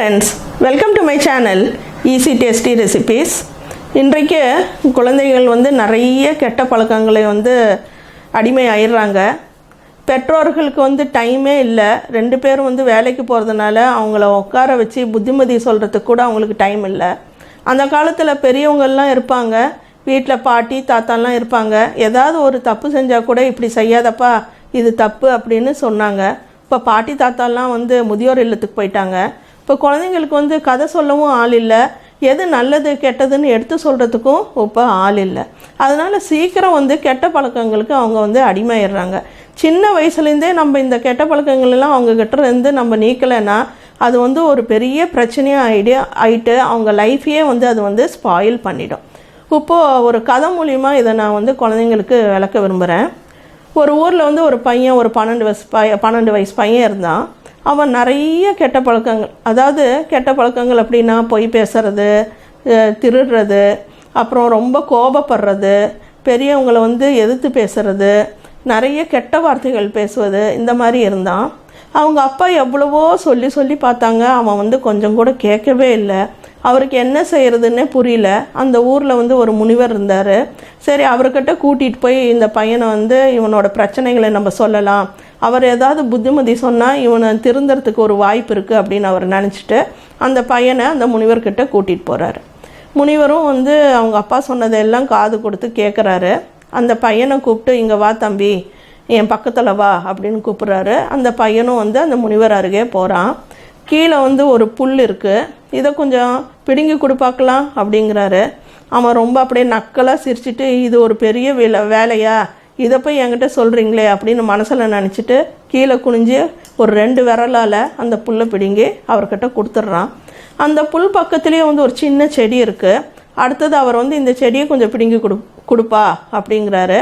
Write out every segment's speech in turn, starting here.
Friends welcome to my channel easy tasty recipes இன்றைக்கு குழந்தைகள் வந்து நிறைய கெட்ட பழக்கங்களை வந்து அடிமை ஆயிடுறாங்க பெற்றோர்களுக்கு வந்து டைமே இல்லை. ரெண்டு பேரும் வந்து வேலைக்கு போகிறதுனால அவங்கள உட்கார வச்சு புத்திமதி சொல்கிறதுக்கு கூட அவங்களுக்கு டைம் இல்லை. அந்த காலத்தில் பெரியவங்கள்லாம் இருப்பாங்க. வீட்டில் பாட்டி தாத்தாலாம் இருப்பாங்க. ஏதாவது ஒரு தப்பு செஞ்சால் கூட இப்படி செய்யாதப்பா இது தப்பு அப்படின்னு சொன்னாங்க. இப்போ பாட்டி தாத்தாலாம் வந்து முதியோர் இல்லத்துக்கு போயிட்டாங்க. இப்போ குழந்தைங்களுக்கு வந்து கதை சொல்லவும் ஆள் இல்லை. எது நல்லது கெட்டதுன்னு எடுத்து சொல்கிறதுக்கும் இப்போ ஆள் இல்லை. அதனால் சீக்கிரம் வந்து கெட்ட பழக்கங்களுக்கு அவங்க வந்து அடிமையிடுறாங்க சின்ன வயசுலேருந்தே நம்ம இந்த கெட்ட பழக்கங்கள்லாம் அவங்கக்கிட்ட இருந்து நம்ம நீக்கலைன்னா அது வந்து ஒரு பெரிய பிரச்சனையாக ஆகிடு ஆயிட்டு அவங்க லைஃபையே வந்து அது வந்து ஸ்பாயில் பண்ணிடும். இப்போது ஒரு கதை மூலிமா இதை நான் வந்து குழந்தைங்களுக்கு விளக்க விரும்புகிறேன் ஒரு ஊரில் வந்து ஒரு பையன் ஒரு பன்னெண்டு வயசு பைய பன்னெண்டு வயசு பையன் இருந்தான். அவன் நிறைய கெட்ட பழக்கங்கள் அதாவது கெட்ட பழக்கங்கள் அப்படின்னா பொய் பேசுறது திருடுறது அப்புறம் ரொம்ப கோபப்படுறது பெரியவங்களை வந்து எதிர்த்து பேசுறது நிறைய கெட்ட வார்த்தைகள் பேசுவது இந்த மாதிரி இருந்தான். அவங்க அப்பா எவ்வளவோ சொல்லி சொல்லி பார்த்தாங்க. அவன் வந்து கொஞ்சம் கூட கேட்கவே இல்லை. அவருக்கு என்ன செய்யறதுன்னே புரியல. அந்த ஊரில் வந்து ஒரு முனிவர் இருந்தார். சரி அவர்கிட்ட கூட்டிகிட்டு போய் இந்த பையனை வந்து இவனோட பிரச்சனைகளை நம்ம சொல்லலாம். அவர் ஏதாவது புத்திமதி சொன்னால் இவனை திருந்தறதுக்கு ஒரு வாய்ப்பு இருக்குது அப்படின்னு அவர் நினச்சிட்டு அந்த பையனை அந்த முனிவர்கிட்ட கூட்டிகிட்டு போகிறாரு முனிவரும் வந்து அவங்க அப்பா சொன்னதெல்லாம் காது கொடுத்து கேட்குறாரு அந்த பையனை கூப்பிட்டு இங்கே வா தம்பி. என் பக்கத்தில் வா அப்படின்னு கூப்பிட்றாரு. அந்த பையனும் வந்து அந்த முனிவர் அருகே போகிறான் கீழே வந்து ஒரு புல் இருக்குது இதை கொஞ்சம் பிடுங்கி கொடுப்பாக்கலாம் அப்படிங்கிறாரு. அவன் ரொம்ப அப்படியே நக்கலாக சிரிச்சிட்டு இது ஒரு பெரிய வேலை வேலையா? இதை போய் என்கிட்ட சொல்கிறீங்களே அப்படின்னு மனசில் நினச்சிட்டு கீழே குனிஞ்சு ஒரு ரெண்டு விரலால் அந்த புல்லை பிடுங்கி அவர்கிட்ட கொடுத்துட்றான். அந்த புல் பக்கத்துலேயே வந்து ஒரு சின்ன செடி இருக்குது அடுத்தது அவர் வந்து இந்த செடியை கொஞ்சம் பிடுங்கி கொடு கொடுப்பா அப்படிங்கிறாரு.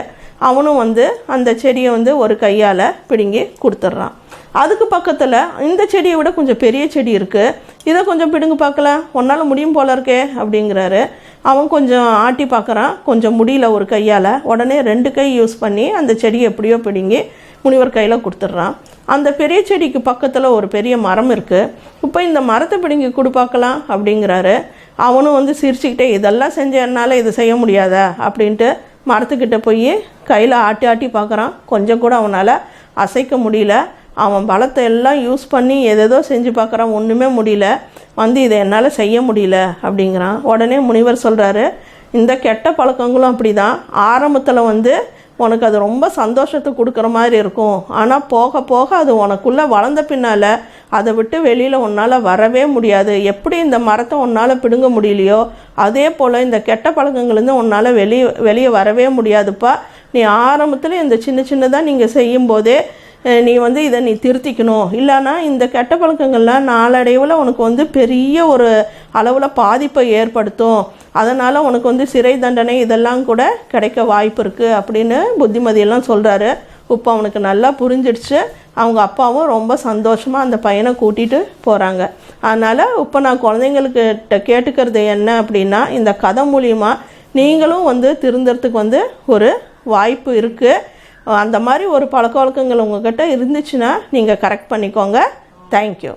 அவனும் வந்து அந்த செடியை வந்து ஒரு கையால் பிடுங்கி கொடுத்துட்றான் அதுக்கு பக்கத்தில் இந்த செடியை விட கொஞ்சம் பெரிய செடி இருக்குது இதை கொஞ்சம் பிடுங்கு பார்க்கலாம் உன்னால் முடியும் போல இருக்கே அப்படிங்கிறாரு. அவன் கொஞ்சம் ஆட்டி பார்க்குறான். கொஞ்சம் முடியல ஒரு கையால் உடனே ரெண்டு கை யூஸ் பண்ணி அந்த செடியை எப்படியோ பிடுங்கி முனிவர் கையில் கொடுத்துட்றான் அந்த பெரிய செடிக்கு பக்கத்தில் ஒரு பெரிய மரம் இருக்குது இப்போ இந்த மரத்தை பிடுங்கி கொடுப்பாக்கலாம் அப்படிங்கிறாரு. அவனும் வந்து சிரிச்சுக்கிட்டே இதெல்லாம் செஞ்ச என்னால் இது செய்ய முடியாதா? அப்படின்ட்டு மரத்துக்கிட்ட போய் கையில் ஆட்டி ஆட்டி பார்க்குறான் கொஞ்சம் கூட அவனால் அசைக்க முடியல. அவன் பலத்தை எல்லாம் யூஸ் பண்ணி எதேதோ செஞ்சு பார்க்குறான் ஒன்றுமே முடியல. வந்து இதை என்னால் செய்ய முடியல அப்படிங்கிறான். உடனே முனிவர் சொல்கிறாரு இந்த கெட்ட பழக்கங்களும் அப்படி தான் ஆரம்பத்தில் வந்து உனக்கு அது ரொம்ப சந்தோஷத்தை கொடுக்குற மாதிரி இருக்கும். ஆனால் போக போக அது உனக்குள்ளே வளர்ந்த பின்னால் அதை விட்டு வெளியில் உன்னால் வரவே முடியாது. எப்படி இந்த மரத்தை உன்னால் பிடுங்க முடியலையோ அதே போல் இந்த கெட்ட பழக்கங்கள்லேருந்து உன்னால் வெளியே வெளியே வரவே முடியாதுப்பா. நீ ஆரம்பத்தில் இந்த சின்ன சின்னதாக நீங்கள் செய்யும்போதே நீ வந்து இதை நீ திருத்திக்கணும். இல்லைன்னா இந்த கெட்ட பழக்கங்கள்லாம் நாளடைவில் உனக்கு வந்து பெரிய ஒரு அளவில் பாதிப்பை ஏற்படுத்தும். அதனால் உனக்கு வந்து சிறை தண்டனை இதெல்லாம் கூட கிடைக்க வாய்ப்பு இருக்குது அப்படின்னு புத்திமதியெல்லாம் சொல்கிறாரு இப்போ அவனுக்கு நல்லா புரிஞ்சிடுச்சு. அவங்க அப்பாவும் ரொம்ப சந்தோஷமாக அந்த பையனை கூட்டிகிட்டு போகிறாங்க அதனால் இப்போ நான் குழந்தைங்களுக்கு கேட்டுக்கிறது என்ன அப்படின்னா இந்த கதை மூலிமா நீங்களும் வந்து திருந்துறதுக்கு வந்து ஒரு வாய்ப்பு இருக்குது அந்த மாதிரி ஒரு பழக்க வழக்கங்கள் உங்ககிட்ட இருந்துச்சுன்னா நீங்கள் கரெக்ட் பண்ணிக்கோங்க. தேங்க்யூ